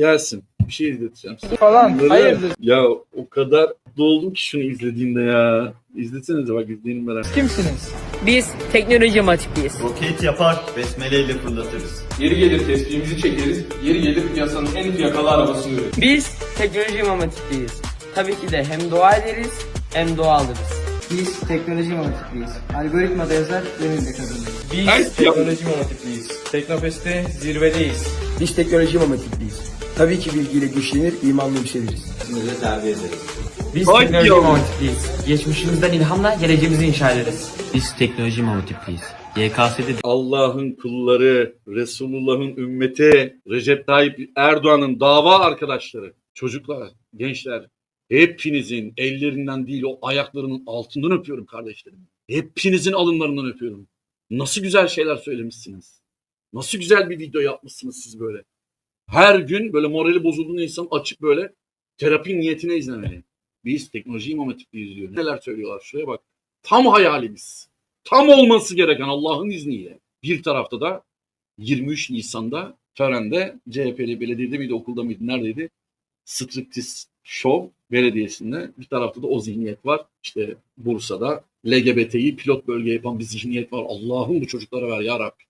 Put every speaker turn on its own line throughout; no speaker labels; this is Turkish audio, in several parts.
Gelsin. Bir şey izleteceğim size.
falan.
Böyle-
Hayırdır?
Ya o kadar mutlu oldum ki şunu izlediğimde ya. İzlesenize bak izleyin merak.
Kimsiniz?
Biz teknoloji matipliyiz.
Roket yapar, besmeleyle fırlatırız.
Yeri gelir tespihimizi çekeriz, yeri gelir piyasanın en fiyakalı arabasını üretiriz.
Biz teknoloji matipliyiz. Tabii ki de hem dua ederiz hem dua alırız.
Biz teknoloji matipliyiz. Algoritmada yazar, demirde kazanırız.
Biz teknoloji monotipliyiz. Teknofest'te zirvedeyiz.
Biz teknoloji mamatipliyiz. Tabii ki bilgiyle güçlenir, imanla yükseliriz.
Sizinle terbiye ederiz.
Biz
Ay
teknoloji mamatipliyiz. Geçmişimizden ilhamla geleceğimizi inşa ederiz. Biz teknoloji mamatipliyiz. YKS'de
Allah'ın kulları, Resulullah'ın ümmeti, Recep Tayyip Erdoğan'ın dava arkadaşları, çocuklar, gençler, hepinizin ellerinden değil o ayaklarının altından öpüyorum kardeşlerim. Hepinizin alınlarından öpüyorum. Nasıl güzel şeyler söylemişsiniz. Nasıl güzel bir video yapmışsınız siz böyle. Her gün böyle morali bozulduğunda insan açıp böyle terapi niyetine izlemeli. Biz teknoloji imam hatipliyiz diyor. Neler söylüyorlar şuraya bak. Tam hayalimiz. Tam olması gereken Allah'ın izniyle. Bir tarafta da 23 Nisan'da törende CHP'li belediyede miydi okulda mıydı neredeydi? Striptiz Show belediyesinde bir tarafta da o zihniyet var. İşte Bursa'da LGBT'yi pilot bölge yapan bir zihniyet var. Allah'ım bu çocuklara ver ya Rabbi.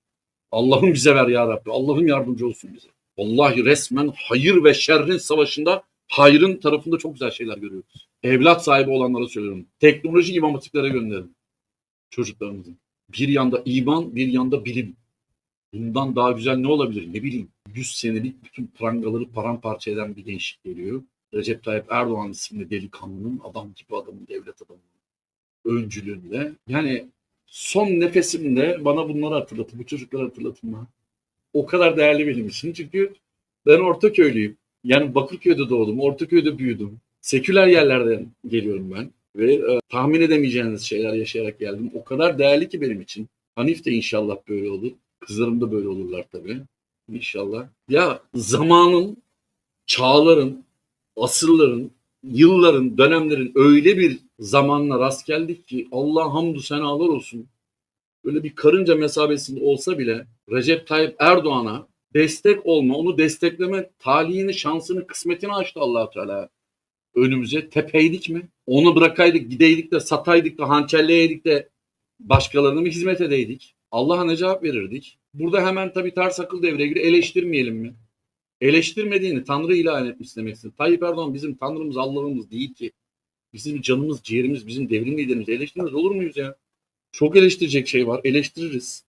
Allah'ım bize ver ya Rabbi. Allah'ım yardımcı olsun bize. Vallahi resmen hayır ve şerrin savaşında hayrın tarafında çok güzel şeyler görüyoruz. Evlat sahibi olanlara söylüyorum. Teknoloji imam hatiplere gönderin çocuklarımızın. Bir yanda iman, bir yanda bilim. Bundan daha güzel ne olabilir? Ne bileyim. 100 senelik bütün prangaları paramparça eden bir gençlik geliyor. Recep Tayyip Erdoğan isimli delikanlının adam gibi adamın, devlet adamının öncülüğünde. Yani son nefesimde bana bunları hatırlatın, bu çocukları hatırlatın. O kadar değerli benim için. Çünkü ben Ortaköy'lüyüm. Yani Bakırköy'de doğdum, Ortaköy'de büyüdüm. Seküler yerlerden geliyorum ben. Ve e, tahmin edemeyeceğiniz şeyler yaşayarak geldim. O kadar değerli ki benim için. Hanif de inşallah böyle olur. Kızlarım da böyle olurlar tabii. İnşallah. Ya zamanın, çağların, asırların, yılların, dönemlerin öyle bir zamanla rast geldik ki Allah hamdü senalar olsun. Böyle bir karınca mesabesinde olsa bile Recep Tayyip Erdoğan'a destek olma, onu destekleme talihini, şansını, kısmetini açtı allah Teala önümüze. Tepeydik mi? Onu bırakaydık, gideydik de sataydık da hançerleyeydik de başkalarına mı hizmet edeydik? Allah'a ne cevap verirdik? Burada hemen tabii ters akıl devreye giriyor. Eleştirmeyelim mi? Eleştirmediğini Tanrı ilan etmiş demeksin. Tayyip Erdoğan bizim Tanrımız, Allah'ımız değil ki. Bizim canımız, ciğerimiz, bizim devrim liderimiz. Eleştirmez olur muyuz ya? Çok eleştirecek şey var. Eleştiririz.